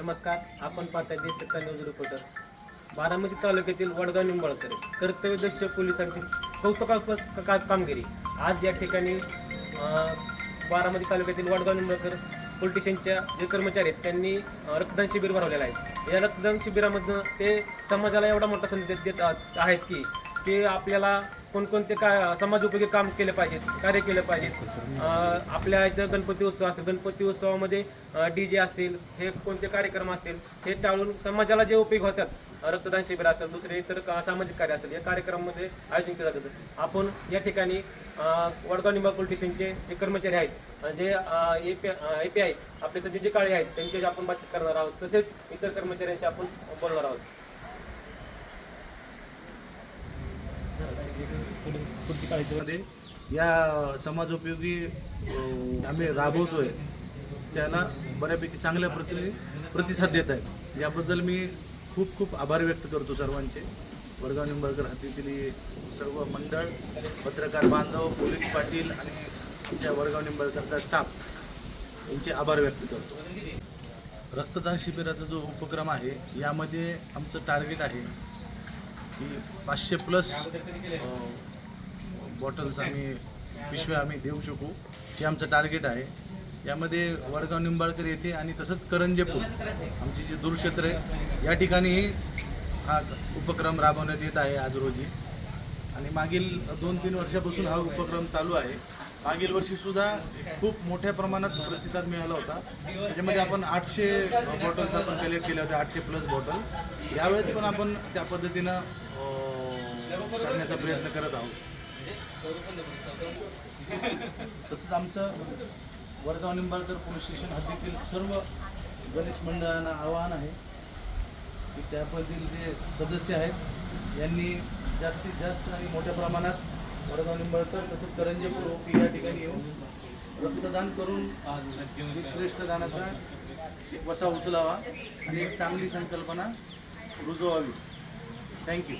नमस्कार आपण पाहताय देश न्यूज रिपोर्टर बारामती तालुक्यातील वडगाव निंबाळकर कर्तव्यदक्ष पोलिसांची कौतुकास्पद का कामगिरी. आज या ठिकाणी बारामती तालुक्यातील वडगाव निंबाळकर पोलिटिशियनच्या जे कर्मचारी आहेत त्यांनी रक्तदान शिबिर भरवलेलं आहे. या रक्तदान शिबिरामधनं ते समाजाला एवढा मोठा संदेश देत आहेत की ते आपल्याला कोणकोणते काय समाज उपयोगी काम केले पाहिजेत कार्य केले पाहिजेत. आपल्या इथं गणपती उत्सव असतील गणपती उत्सवामध्ये डी जे असतील हे कोणते कार्यक्रम असतील हे टाळून समाजाला जे उपयोग होतात रक्तदान शिबिर असेल दुसरे इतर सामाजिक कार्य असेल या कार्यक्रमामध्ये आयोजन केलं जातं. आपण या ठिकाणी वडगाव निंबा पोलीस जे कर्मचारी आहेत जे A P A P I आपले सध्या जे काळे आहेत त्यांच्याशी आपण बातचीत करणार आहोत. तसेच इतर कर्मचाऱ्यांशी आपण बोलणार आहोत. या समाजोपयोगी आम्ही राबवतोय. त्याला बऱ्यापैकी चांगल्या प्रति प्रतिसाद देत आहे याबद्दल मी खूप खूप आभार व्यक्त करतो सर्वांचे. वडगाव निंबाळकर हातीतील सर्व मंडळ पत्रकार बांधव पोलीस पाटील आणि आमच्या वडगाव निंबाळकरचा स्टाफ यांचे आभार व्यक्त करतो. रक्तदान शिबिराचा जो उपक्रम आहे यामध्ये आमचं टार्गेट आहे की पाचशे प्लस बॉटल्स आम्ही पिशव्या आम्ही देऊ शकू हे आमचं टार्गेट आहे. यामध्ये वडगाव निंबाळकर येथे आणि तसंच करंजेपूर आमची जी दूरक्षेत्र आहे या ठिकाणीही हा उपक्रम राबवण्यात येत आहे आज रोजी. आणि मागील दोन तीन वर्षापासून हा उपक्रम चालू आहे. मागील वर्षीसुद्धा खूप मोठ्या प्रमाणात प्रतिसाद मिळाला होता. त्याच्यामध्ये आपण आठशे बॉटल्स आपण कलेक्ट केल्या होत्या आठशे प्लस बॉटल यावेळेस पण आपण त्या पद्धतीनं करण्याचा प्रयत्न करत आहोत. तसंच आमचं वडगाव निंबाळकर पोलीस स्टेशन हद्दीतील सर्व गणेश मंडळांना आवाहन आहे की त्यामधील जे सदस्य आहेत यांनी जास्तीत जास्त आणि मोठ्या प्रमाणात मोरगाव निंबाळकर तसंच करंजेपूर ओपी या ठिकाणी येऊन रक्तदान करून श्रेष्ठ दानाचा वसा उचलावा आणि एक चांगली संकल्पना रुजवावी. थँक्यू